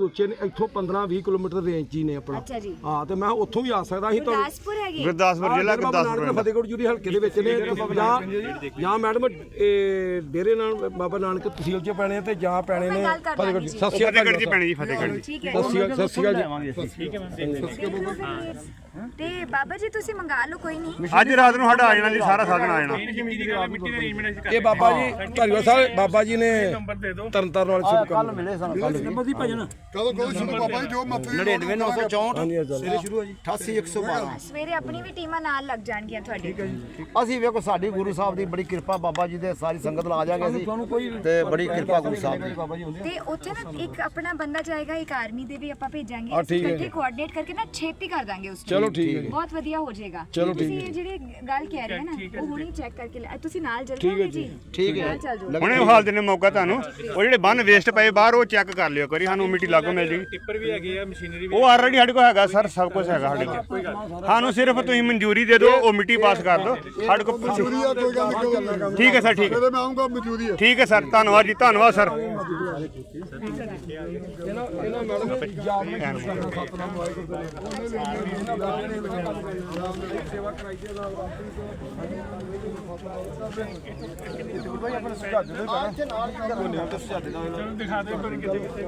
ਬਹੁਤ ਉੱਚੇ ਨੇ ਇੱਥੋਂ 15 20 ਕਿਲੋਮੀਟਰ ਰੇਂਜ 'ਚ ਹੀ ਨੇ ਆਪਣਾ। ਅੱਛਾ ਜੀ। ਹਾਂ ਤੇ ਮੈਂ ਉੱਥੋਂ ਵੀ ਆ ਸਕਦਾ ਸੀ ਤੁਹਾਨੂੰ ਗੁਰਦਾਸਪੁਰ ਹੈਗੇ? ਗੁਰਦਾਸਪੁਰ ਜ਼ਿਲ੍ਹਾ ਬਾਬਾ ਨਾਨਕ ਗੁਰਦਾਸਪੁਰ ਫਤਿਹਗੜ੍ਹ ਜੂਰੀ ਹਲਕੇ ਦੇ ਵਿੱਚ ਨੇ ਜਾਂ ਜਾਂ ਮੈਡਮ ਇਹ ਡੇਰੇ ਨਾਲ ਬਾਬਾ ਨਾਨਕ ਤਹਿਸੀਲ 'ਚ ਪੈਣੇ ਤੇ ਜਾਂ ਪੈਣੇ ਨੇ ਗੱਲ ਕਰ ਫਤਿਹਗੜ੍ਹ ਲਾਂਗੀ ਜੀ। ਜੀ। ਸਤਿ ਸ਼੍ਰੀ ਅਕਾਲ ਫਤਿਹਗੜ੍ਹ ਜੀ ਪੈਣੀ ਜੀ ਫਤਿਹਗੜ੍ਹ ਜੀ। ਠੀਕ ਹੈ। ਸਤਿ ਸ਼੍ਰੀ ਅਕਾਲ ਸਤਿ ਸ਼੍ਰੀ ਅਕਾਲ ਜੀ। ਦੇਖ ਲਓ ਫਿਰ ਤੇ ਬਾਬਾ ਜੀ ਤੁਸੀਂ ਮੰਗਾ ਲਓ ਕੋਈ ਨਹੀਂ। ਅੱਜ ਰਾਤ ਨੂੰ ਸਾਡਾ ਆ ਜਾਣਾ ਜੀ ਸਾਰਾ ਸਾਧਨ ਆ ਜਾਣਾ। ਇਹ ਬਾਬਾ ਜੀ ਧਾਰੀਵਾਲ ਸਾਹਿਬ ਬਾਬਾ ਜੀ ਨੇ ਤਰਨਤਾਰਨ ਵਾਲੇ ਸ਼ੁਭ ਕੰਮ ਮਿਲੇ ਸਾਨੂੰ ਕੱਲ ਕਦੋਂ ਕਦੋਂ ਸ਼ੁਰੂ ਬਾਬਾ ਜੀ ਜੋ ਮਰਜ਼ੀ 99964 ਹਾਂਜੀ ਅੱਜ ਸਵੇਰੇ ਸ਼ੁਰੂ ਹੋ ਜੀ। 88112 ਸਵੇਰੇ ਆਪਣੀ ਵੀ ਟੀਮਾਂ ਨਾਲ ਲੱਗ ਜਾਣਗੀਆਂ ਤੁਹਾਡੀ ਅਸੀਂ ਵੇਖੋ ਸਾਡੀ ਗੁਰੂ ਸਾਹਿਬ ਦੀ ਬੜੀ ਕਿਰਪਾ ਬਾਬਾ ਜੀ ਦੇ ਸਾਰੀ ਸੰਗਤ ਲਾ ਜਾਗੇ ਅਸੀਂ। ਤੇ ਬੜੀ ਕਿਰਪਾ ਗੁਰੂ ਸਾਹਿਬ ਦੀ। ਤੇ ਉੱਥੇ ਨਾ ਇੱਕ ਆਪਣਾ ਬੰਦਾ ਜਾਏਗਾ ਇੱਕ ਆਰਮੀ ਦੇ ਵੀ ਆਪਾਂ ਭੇਜਾਂਗੇ। ਹਾਂ, ਅਸੀਂ ਠੀਕ ਹੈ। ਇਕੱਠੇ ਕੋਆਰਡੀਨੇਟ ਕਰਕੇ ਨਾ ਛੇਤੀ ਕਰ ਦਾਂਗੇ ਉਸ ਚਲੋ ਠੀਕ ਹੈ ਜੀ। ਬਹੁਤ ਵਧੀਆ ਹੋ ਜਾਏਗਾ। ਚਲੋ ਤੁਸੀਂ ਠੀਕ ਹੈ। ਇਹ ਜਿਹੜੇ ਗੱਲ ਕਹਿ ਰਹੇ ਹੋ ਨਾ ਉਹ ਹੁਣੇ ਚੈੱਕ ਕਰਕੇ ਲੈ- ਤੁਸੀਂ ਨਾਲ ਚੱਲ ਜਾਓਗੇ ਜੀ। ਠੀਕ ਹੈ। ਨਾਲ ਚੱਲ ਜਾਓ ਹੁਣੇ ਹਾਲ ਦਿਨੇ ਮੌਕਾ ਤੁਹਾਨੂੰ। ਉਹ ਜਿਹੜੇ ਬੰਨ ਵੇਸਟ ਪਏ ਬਾਹਰ ਉਹ ਚੈੱਕ ਕਰ ਲਿਓ ਕਰੀ ਸਾਨੂੰ ਮਿੱਟੀ ਲਾਗੋ ਮਿਲ ਜੇਗੀ ਟਿੱਪਰ ਵੀ ਹੈਗੇ ਆ ਮਸ਼ੀਨਰੀ ਵੀ ਉਹ ਆਲਰੇਡੀ ਸਾਡੇ ਕੋਲ ਹੈਗਾ ਸਰ ਸਭ ਕੁਝ ਹੈਗਾ ਸਾਡੇ ਕੋਲ। ਸਾਨੂੰ ਸਿਰਫ ਤੁਸੀਂ ਮਨਜ਼ੂਰੀ ਦੇ ਦਿਓ ਉਹ ਮਿੱਟੀ ਪਾਸ ਕਰ ਦਿਓ। ਸਾਡੇ ਕੋਲ ਮਜ਼ਦੂਰੀ ਆ ਕੋਈ ਗੱਲ ਨਹੀਂ ਠੀਕ ਹੈ ਸਰ ਠੀਕ ਹੈ। ਮੈਂ ਆਉਂਗਾ ਮਜ਼ਦੂਰੀ ਆ। ਠੀਕ ਹੈ ਸਰ ਧੰਨਵਾਦ ਜੀ ਧੰਨਵਾਦ ਸਰ। ਇਹਨਾਂ ਇਹਨਾਂ ਮੈਡਮ ਨੇ ਯਾਦ ਨਹੀਂ ਕਰਨਾ ਸਤਨਾਮ ਵਾਹਿਗੁਰੂ ਦਾ ਇਹਨਾਂ ਬਾਬੇ ਨੇ ਸੇਵਾ ਕਰਾਈ ਤੇ ਦਾ ਭਾਈ ਆਪਣੇ ਸੁਝਾਅ ਦੇ ਪੈਣਾ ਇੱਥੇ ਨਾਲ ਹੀ ਤੇ ਸੁਝਾਅ ਦੇ ਨਾਲ ਦਿਖਾ ਦੇ ਪਰ ਕਿਤੇ ਕਿਤੇ